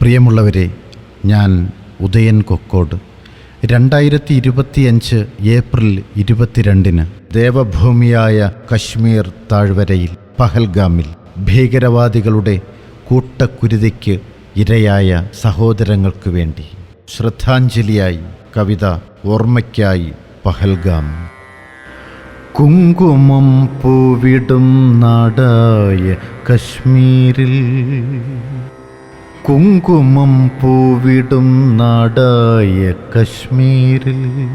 പ്രിയമുള്ളവരെ ഞാൻ ഉദയൻ കൊക്കോട്. രണ്ടായിരത്തി ഇരുപത്തിയഞ്ച് ഏപ്രിൽ ഇരുപത്തിരണ്ടിന് ദേവഭൂമിയായ കശ്മീർ താഴ്വരയിൽ പഹൽഗാമിൽ ഭീകരവാദികളുടെ കൂട്ടക്കുരുതിക്ക് ഇരയായ സഹോദരങ്ങൾക്ക് വേണ്ടി ശ്രദ്ധാഞ്ജലിയായി കവിത ഓർമ്മയ്ക്കായി പഹൽഗാം. കുങ്കുമം പൂവിടും നാടായ കശ്മീരിൽ കുങ്കുമം പൂവിടും നാടായ കശ്മീരിൽ.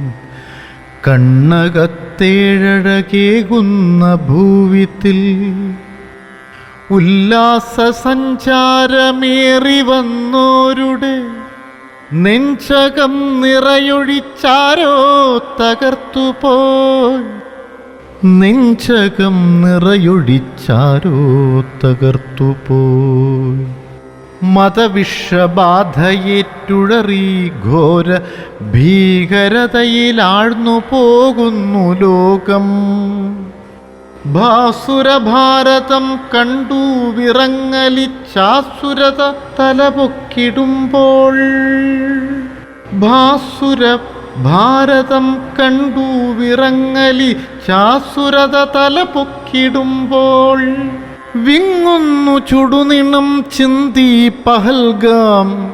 കണ്ണകത്തേഴകേകുന്ന ഭൂവിത്തിൽ ഉല്ലാസ സഞ്ചാരമേറി വന്നോരുടെ നെഞ്ചകം നിറയൊഴിച്ചാരോ തകർത്തുപോയി. നെഞ്ചകം നിറയൊഴിച്ചാരോ തകർത്തുപോയി. മതവിഷബാധയേറ്റുഴറി ഘോര ഭീകരതയിലാഴ്ന്നു പോകുന്നു ലോകം. ഭാസുരഭാരതം കണ്ടു വിറങ്ങലിച്ചാസുരത തലപൊക്കിടുമ്പോൾ. ഭാസുര ഭാരതം കണ്ടു വിറങ്ങലി ചാസുരത തലപൊക്കിടുമ്പോൾ. വിങ്ങുന്നു ചുടുനിണം ചിന്തി പഹൽഗാം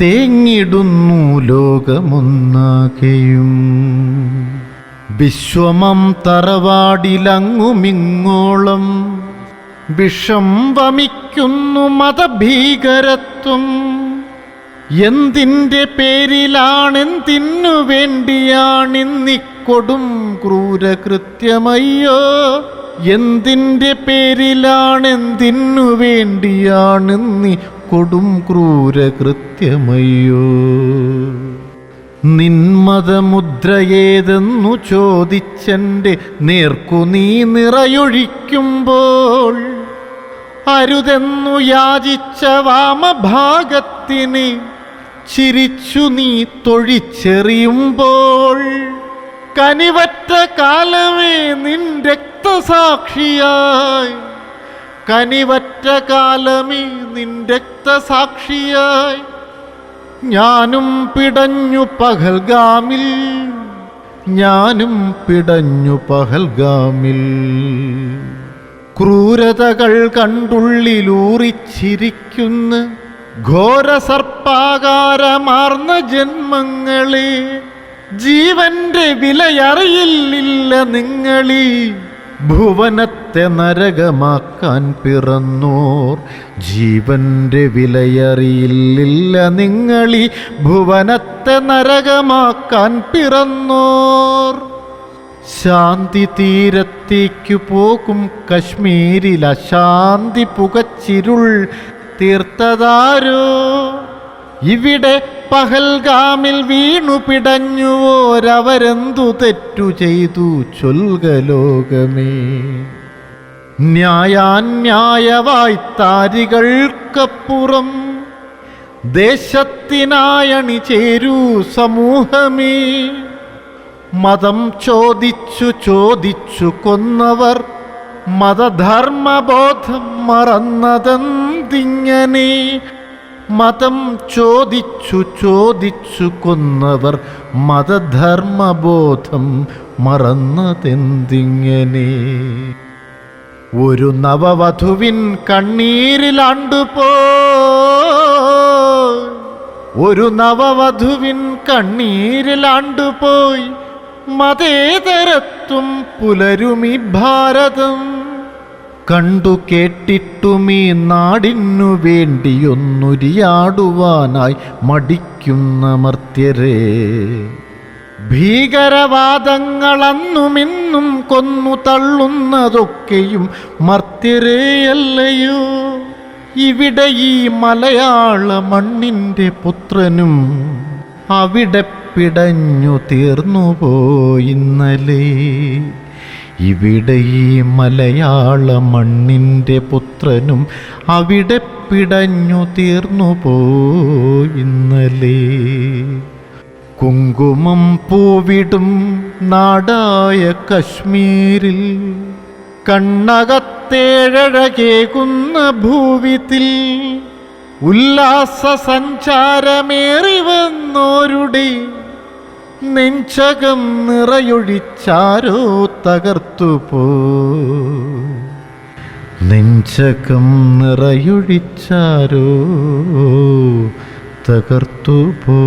തേങ്ങിടുന്നു ലോകമൊന്നാകെയും. വിശ്വമം തറവാടിലങ്ങുമിങ്ങോളം വിഷം വമിക്കുന്നു മതഭീകരത്വം. എന്തിന്റെ പേരിലാണെന്തിനു വേണ്ടിയാണിന്നിക്കൊടും ക്രൂരകൃത്യമയ്യോ? എന്തിന്റെ പേരിലാണെന്തിനു നീ കൊടും ക്രൂര കൃത്യമയ്യോ നിന്മതമുദ്രയേതെന്നു ചോദിച്ചെന്റെ നേർക്കു നീ നിറയൊഴിക്കുമ്പോൾ അരുതെന്നു യാചിച്ച വാമഭാഗത്തിന് ചിരിച്ചു നീ തൊഴിച്ചെറിയുമ്പോൾ കനിവറ്റ കാലമേ നിൻ രക്തസാക്ഷിയായി. കനിവറ്റ കാലമേ നിൻ രക്തസാക്ഷിയായി. ഞാനും പിടഞ്ഞു പഹൽഗാമിൽ ഞാനും പിടഞ്ഞു പഹൽഗാമിൽ. ക്രൂരതകൾ കണ്ടുള്ളിലൂറിച്ചിരിക്കുന്ന ഘോരസർപ്പാകാരമാർന്ന ജന്മങ്ങളെ ജീവന്റെ വിലയറിയില്ല നിങ്ങളീ. ഭുവനത്തെ നരകമാക്കാൻ പിറന്നോർ. ജീവന്റെ വിലയറിയില്ല നിങ്ങളീ. ഭുവനത്തെ നരകമാക്കാൻ പിറന്നോർ. ശാന്തി തീരത്തേക്കു പോകും കശ്മീരിൽ അശാന്തി പുകച്ചിരുൾ തീർത്തതാരോ? ഇവിടെ പഹൽഗാമിൽ വീണു പിടഞ്ഞുവോരവരെന്തു തെറ്റു ചെയ്തു ചൊൽകലോകമേ. ന്യായാന്യായവായി താരികൾക്കപ്പുറം ദേശത്തിനായണി ചേരൂ സമൂഹമേ. മതം ചോദിച്ചു ചോദിച്ചു കൊന്നവർ മതധർമ്മബോധം മറന്നതെന്തിങ്ങനെ? മതം ചോദിച്ചു ചോദിച്ചു കൊന്നവർ മതധർമ്മബോധം മറന്നതെന്തിങ്ങനെ? ഒരു നവവധുവിൻ കണ്ണീരിലാണ്ടുപോ ഒരു നവവധുവിൻ കണ്ണീരിലാണ്ടുപോയി മതേതരത്വം പുലരുമി ഭാരതം. കണ്ടു കേട്ടിട്ടുമീ നാടിനു വേണ്ടിയൊന്നുരിയാടുവാനായി മടിക്കുന്ന മർത്യരെ. ഭീകരവാദങ്ങളന്നുമിന്നും കൊന്നു തള്ളുന്നതൊക്കെയും മർത്യരെയല്ലയോ. ഇവിടെ ഈ മലയാള മണ്ണിന്റെ പുത്രനും അവിടെ പിടഞ്ഞു തീർന്നു പോയിന്നലേ ഇവിടെ ഈ മലയാള മണ്ണിന്റെ പുത്രനും അവിടെ പിടഞ്ഞു തീർന്നു പോയിന്നലേ കുങ്കുമം പൂവിടും നാടായ കശ്മീരിൽ കണ്ണകത്തേഴഴകേകുന്ന ഭൂവിത്തിൽ ഉല്ലാസ സഞ്ചാരമേറി വന്നോരുടെ നെഞ്ചകം നിറയൊഴിച്ചാരോ തകർത്തു പോ. നെഞ്ചകം നിറയൊഴിച്ചാരോ തകർത്തു പോ